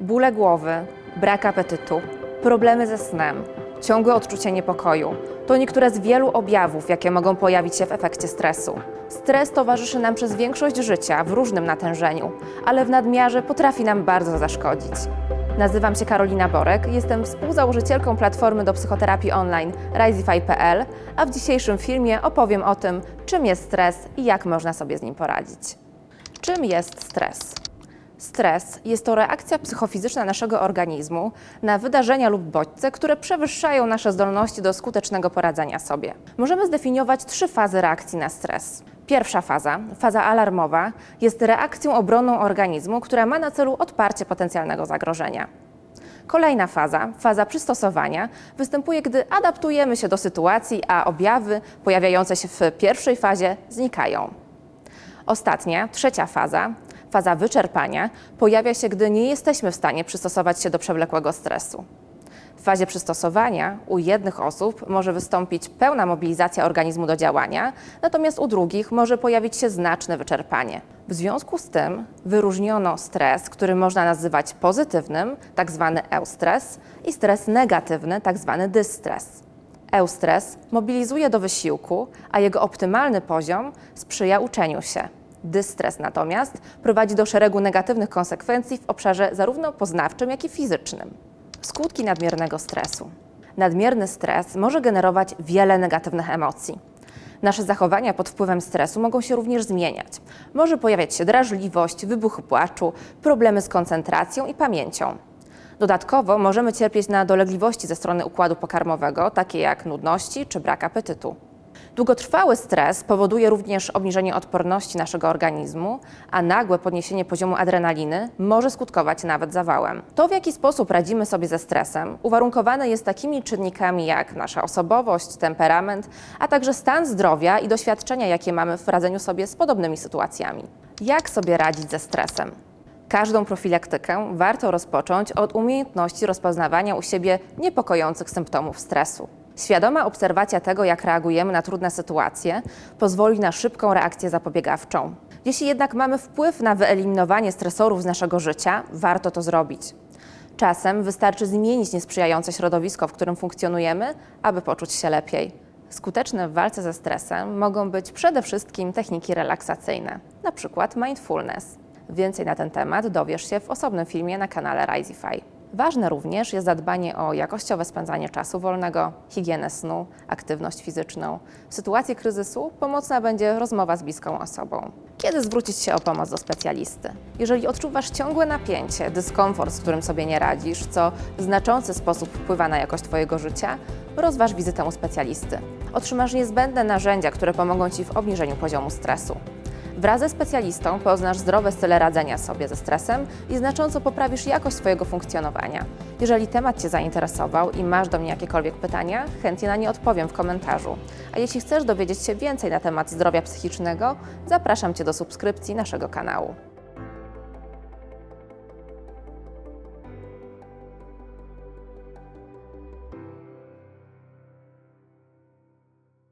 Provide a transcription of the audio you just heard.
Bóle głowy, brak apetytu, problemy ze snem, ciągłe odczucie niepokoju to niektóre z wielu objawów, jakie mogą pojawić się w efekcie stresu. Stres towarzyszy nam przez większość życia w różnym natężeniu, ale w nadmiarze potrafi nam bardzo zaszkodzić. Nazywam się Karolina Borek, jestem współzałożycielką platformy do psychoterapii online Risify.pl, a w dzisiejszym filmie opowiem o tym, czym jest stres i jak można sobie z nim poradzić. Czym jest stres? Stres jest to reakcja psychofizyczna naszego organizmu na wydarzenia lub bodźce, które przewyższają nasze zdolności do skutecznego poradzenia sobie. Możemy zdefiniować trzy fazy reakcji na stres. Pierwsza faza, faza alarmowa, jest reakcją obronną organizmu, która ma na celu odparcie potencjalnego zagrożenia. Kolejna faza, faza przystosowania, występuje, gdy adaptujemy się do sytuacji, a objawy pojawiające się w pierwszej fazie znikają. Ostatnia, trzecia faza, faza wyczerpania, pojawia się, gdy nie jesteśmy w stanie przystosować się do przewlekłego stresu. W fazie przystosowania u jednych osób może wystąpić pełna mobilizacja organizmu do działania, natomiast u drugich może pojawić się znaczne wyczerpanie. W związku z tym wyróżniono stres, który można nazywać pozytywnym, tak zwany eustres, i stres negatywny, tak zwany dystres. Eustres mobilizuje do wysiłku, a jego optymalny poziom sprzyja uczeniu się. Dystres natomiast prowadzi do szeregu negatywnych konsekwencji w obszarze zarówno poznawczym, jak i fizycznym. Skutki nadmiernego stresu. Nadmierny stres może generować wiele negatywnych emocji. Nasze zachowania pod wpływem stresu mogą się również zmieniać. Może pojawiać się drażliwość, wybuchy płaczu, problemy z koncentracją i pamięcią. Dodatkowo możemy cierpieć na dolegliwości ze strony układu pokarmowego, takie jak nudności czy brak apetytu. Długotrwały stres powoduje również obniżenie odporności naszego organizmu, a nagłe podniesienie poziomu adrenaliny może skutkować nawet zawałem. To, w jaki sposób radzimy sobie ze stresem, uwarunkowane jest takimi czynnikami jak nasza osobowość, temperament, a także stan zdrowia i doświadczenia, jakie mamy w radzeniu sobie z podobnymi sytuacjami. Jak sobie radzić ze stresem? Każdą profilaktykę warto rozpocząć od umiejętności rozpoznawania u siebie niepokojących symptomów stresu. Świadoma obserwacja tego, jak reagujemy na trudne sytuacje, pozwoli na szybką reakcję zapobiegawczą. Jeśli jednak mamy wpływ na wyeliminowanie stresorów z naszego życia, warto to zrobić. Czasem wystarczy zmienić niesprzyjające środowisko, w którym funkcjonujemy, aby poczuć się lepiej. Skuteczne w walce ze stresem mogą być przede wszystkim techniki relaksacyjne, przykład mindfulness. Więcej na ten temat dowiesz się w osobnym filmie na kanale Risify. Ważne również jest zadbanie o jakościowe spędzanie czasu wolnego, higienę snu, aktywność fizyczną. W sytuacji kryzysu pomocna będzie rozmowa z bliską osobą. Kiedy zwrócić się o pomoc do specjalisty? Jeżeli odczuwasz ciągłe napięcie, dyskomfort, z którym sobie nie radzisz, co w znaczący sposób wpływa na jakość Twojego życia, rozważ wizytę u specjalisty. Otrzymasz niezbędne narzędzia, które pomogą Ci w obniżeniu poziomu stresu. Wraz ze specjalistą poznasz zdrowe style radzenia sobie ze stresem i znacząco poprawisz jakość swojego funkcjonowania. Jeżeli temat Cię zainteresował i masz do mnie jakiekolwiek pytania, chętnie na nie odpowiem w komentarzu. A jeśli chcesz dowiedzieć się więcej na temat zdrowia psychicznego, zapraszam Cię do subskrypcji naszego kanału.